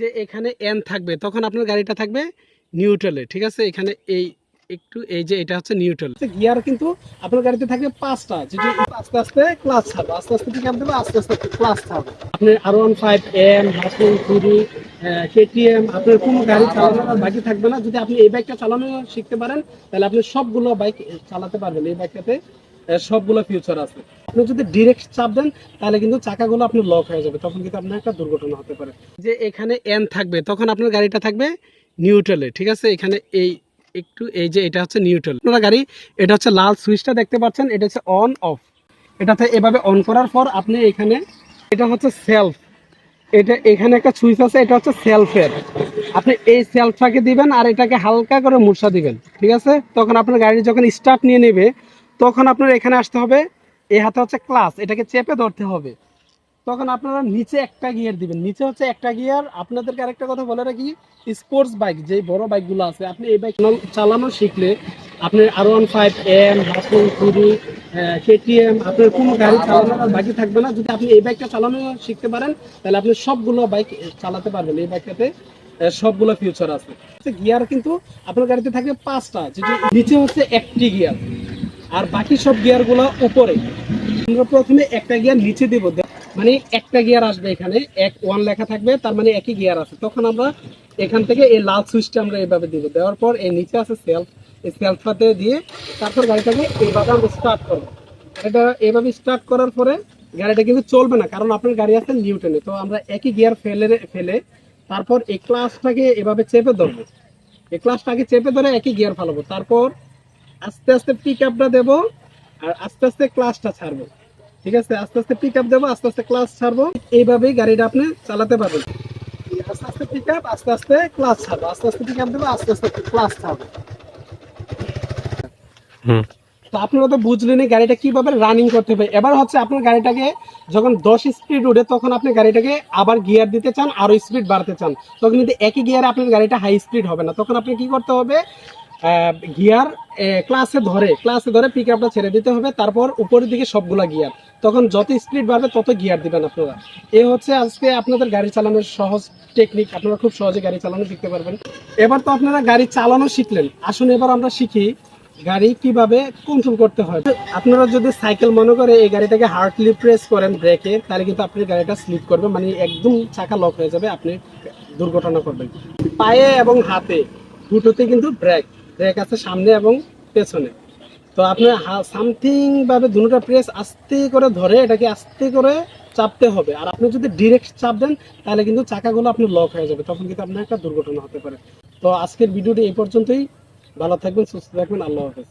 যে এখানে এন থাকবে, তখন আপনার গাড়িটা থাকবে নিউট্রালে ঠিক আছে? এখানে এই একটু এই যে এটা হচ্ছে নিউট্রাল গিয়ার কিন্তু আপনার গাড়িতে থাকবে পাঁচটা যদি আস্তে আস্তে ক্লাস ছাড়বে আস্তে আস্তে ঠিক দেবে আস্তে আস্তে ক্লাস ছাড়বে আপনি আর ওয়ান ফাইভ এম হাসুন কুড়ি কেটিএম আপনার কোনো গাড়ি চালানোর বাকি থাকবে না। যদি আপনি এই বাইকটা চালানো শিখতে পারেন, তাহলে আপনি সবগুলো বাইক চালাতে পারবেন, এই বাইকটাতে সবগুলো ফিউচার আছে। আপনি যদি ডিরেক্ট চাপ দেন, তাহলে কিন্তু চাকাগুলো আপনি লক হয়ে যাবে। তখন কিন্তু আপনার একটা দুর্ঘটনা হতে পারে। যে এখানে এন থাকবে, তখন আপনার গাড়িটা থাকবে নিউট্রালে ঠিক আছে? এখানে এই, একটু এই যে এটা হচ্ছে নিউট্রাল আপনার গাড়ি, এটা হচ্ছে লাল সুইচটা দেখতে পাচ্ছেন, এটা হচ্ছে অন অফ এটাতে এভাবে অন করার পর আপনি এখানে, এটা হচ্ছে সেলফ এটা এখানে একটা সুইচ আছে, এটা হচ্ছে সেলফের আপনি এই সেলফটাকে দিবেন আর এটাকে হালকা করে মুর্শা দিবেন, ঠিক আছে? তখন আপনার গাড়ি যখন স্টার্ট নিয়ে নেবে, তখন আপনার এখানে আসতে হবে এই হাতে হচ্ছে ক্লাস এটাকে চেপে ধরতে হবে। তখন আপনারা নিচে একটা গিয়ার দিবেন। নিচে হচ্ছে একটা গিয়ার। আপনাদেরকে আরেকটা কথা বলে রাখি স্পোর্টস বাইক যে বড় বাইকগুলো আছে, আপনি এই বাইক চালানো শিখলে আপনি আর ওয়ান ফাইভ এম হাসুন কুড়ি কেটিএম আপনার কোনো গাড়ি চালানোর বাকি থাকবে না। যদি আপনি এই বাইকটা চালানো শিখতে পারেন, তাহলে আপনি সবগুলো বাইক চালাতে পারবেন এই বাইকটাতে সবগুলো ফিউচার আছে। গিয়ার কিন্তু আপনার গাড়িতে থাকবে পাঁচটা, যেটি নিচে হচ্ছে একটি গিয়ার। আর বাকি সব গিয়ারগুলো উপরে। আমরা প্রথমে একটা গিয়ার নিচে দেবো। মানে একটা গিয়ার আসবে এখানে, এক ওয়ান লেখা থাকবে, তার মানে একই গিয়ার আছে। তখন আমরা এখান থেকে এই লাল সুইচটা আমরা এইভাবে দিব। দেওয়ার পর এই নিচে আছে সেলফ এই সেলফটাতে দিয়ে তারপর গাড়িটাকে এইভাবে আমরা স্টার্ট করব। এটা এইভাবে স্টার্ট করার পরে গাড়িটা কিন্তু চলবে না, কারণ আপনার গাড়ি আছে নিউটনে তো আমরা একই গিয়ার ফেলে ফেলে তারপর এই ক্লাসটাকে এভাবে চেপে ধরবো। এই ক্লাসটাকে চেপে ধরে একই গিয়ার ফেলাবো। তারপর আস্তে আস্তে পিক আপটা দেবো আর আস্তে আস্তে ক্লাসটা ছাড়বো। ঠিক আছে? আস্তে আস্তে পিক আপ দেবো আস্তে আস্তে ক্লাস ছাড়বো। এইভাবেই গাড়িটা আপনি চালাতে পারবেন। আস্তে আস্তে পিক আপ আস্তে আস্তে ক্লাস ছাড়বো। আস্তে আস্তে পিক আপ দেবো আস্তে আস্তে ক্লাস ছাড়বো। হুম। তো আপনারা তো বুঝলেনই গাড়িটা কীভাবে রানিং করতে হবে। এবার হচ্ছে আপনার গাড়িটাকে যখন দশ স্পিড উঠে তখন আপনি গাড়িটাকে আবার গিয়ার দিতে চান আরও স্পিড বাড়তে চান। তখন কিন্তু একই গিয়ারে আপনার গাড়িটা হাই স্পিড হবে না তখন আপনি কি করতে হবে? গিয়ার ক্লাসে ধরে ক্লাসে ধরে পিক আপটা ছেড়ে দিতে হবে, তারপর উপরের দিকে সবগুলা গিয়ার তখন যত স্পিড বাড়বে, তত গিয়ার দিবেন আপনারা। এ হচ্ছে আজকে আপনাদের গাড়ি চালানোর সহজ টেকনিক আপনারা খুব সহজে গাড়ি চালানো শিখতে পারবেন। এবার তো আপনারা গাড়ি চালানো শিখলেন। আসুন এবার আমরা শিখি গাড়ি কীভাবে কন্ট্রোল করতে হয়। আপনারা যদি সাইকেল মনে করে এই গাড়িটাকে হার্ডলি প্রেস করেন ব্রেকে তাহলে কিন্তু আপনার গাড়িটা স্লিপ করবে মানে একদম চাকা লক হয়ে যাবে, আপনি দুর্ঘটনা করবেন। পায়ে এবং হাতে দুটোতে কিন্তু ব্রেক ব্রেক আছে সামনে এবং পেছনে। তো আপনার সামথিং ভাবে দুটোটা প্রেস আস্তে করে ধরে এটাকে আস্তে করে চাপতে হবে। আর আপনি যদি ডিরেক্ট চাপ দেন, তাহলে কিন্তু চাকাগুলো আপনি লক হয়ে যাবে। তখন কিন্তু আপনার একটা দুর্ঘটনা হতে পারে। তো আজকের ভিডিওটি এই পর্যন্তই। ভালো থাকবেন, সুস্থ থাকবেন। আল্লাহ হাফেজ।